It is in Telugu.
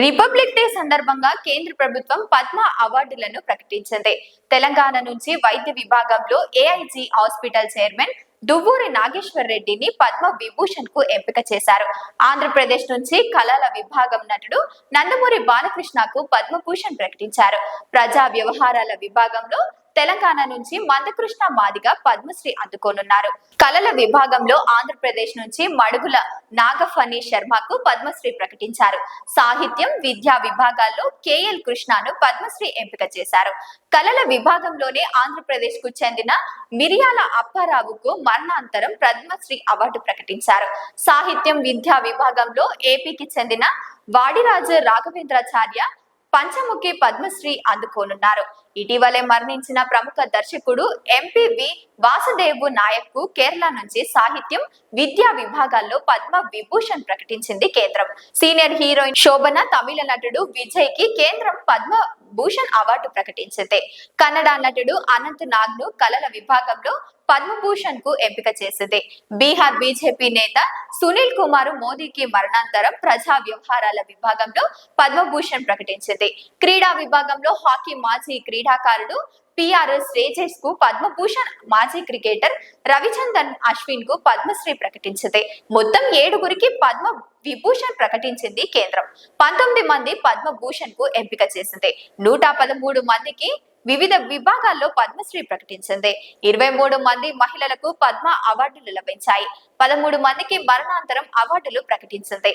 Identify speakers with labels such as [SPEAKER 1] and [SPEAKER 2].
[SPEAKER 1] రిపబ్లిక్ డే సందర్భంగా కేంద్ర ప్రభుత్వం పద్మ అవార్డులను ప్రకటించింది. తెలంగాణ నుంచి వైద్య విభాగంలో AIG hospital chairman Duvvuri Nageshwar రెడ్డిని పద్మ విభూషణ్కు ఎంపిక చేశారు. ఆంధ్రప్రదేశ్ నుంచి కళల విభాగం నటుడు నందమూరి బాలకృష్ణకు పద్మభూషణ్ ప్రకటించారు. ప్రజా వ్యవహారాల విభాగంలో తెలంగాణ నుంచి మందకృష్ణ మాదిగ పద్మశ్రీ అందుకోనున్నారు. కళల విభాగంలో ఆంధ్రప్రదేశ్ నుంచి మడుగుల నాగఫణి శర్మకు పద్మశ్రీ ప్రకటించారు. సాహిత్యం విద్యా విభాగాల్లో కేఎల్ కృష్ణను పద్మశ్రీ ఎంపిక చేశారు. కళల విభాగంలోనే ఆంధ్రప్రదేశ్కు చెందిన మిరియాల అప్పారావుకు మరణాంతరం పద్మశ్రీ అవార్డు ప్రకటించారు. సాహిత్యం విద్యా విభాగంలో ఏపీకి చెందిన వాడిరాజు రాఘవేంద్రాచార్య పంచముఖి పద్మశ్రీ అందుకోనున్నారు. ఇటీవలే మరణించిన ప్రముఖ దర్శకుడు ఎంపీవి వాసుదేవు నాయక్కు కేరళ నుంచి సాహిత్యం విద్యా విభాగాల్లో పద్మ విభూషణ్ ప్రకటించింది కేంద్రం. సీనియర్ హీరోయిన్ శోభన తమిళ నటుడు విజయ్కి కేంద్రం పద్మ భూషణ్ అవార్డు ప్రకటించింది. కన్నడ నటుడు అనంత్ నాగ్ను కళల విభాగంలో పద్మభూషణ్కు ఎంపిక చేసింది. బీహార్ బీజేపీ నేత సునీల్ కుమార్ మోదీకి మరణాంతరం ప్రజా వ్యవహారాల విభాగంలో పద్మభూషణ్ ప్రకటించింది. క్రీడా విభాగంలో హాకీ మాజీ క్రీడాకారుడు పిఆర్ఎస్ రేజేష్కు పద్మభూషణ్ మాజీ క్రికెటర్ రవిచందన్ అశ్విన్కు పద్మశ్రీ ప్రకటించింది. మొత్తం ఏడుగురికి పద్మ విభూషణ్ ప్రకటించింది కేంద్రం. పంతొమ్మిది మంది పద్మభూషణ్కు ఎంపిక చేసింది. నూట పదమూడు మందికి వివిధ విభాగాల్లో పద్మశ్రీ ప్రకటించింది. ఇరవై మూడు మంది మహిళలకు పద్మ అవార్డులు లభించాయి. పదమూడు మందికి మరణాంతరం అవార్డులు ప్రకటించింది.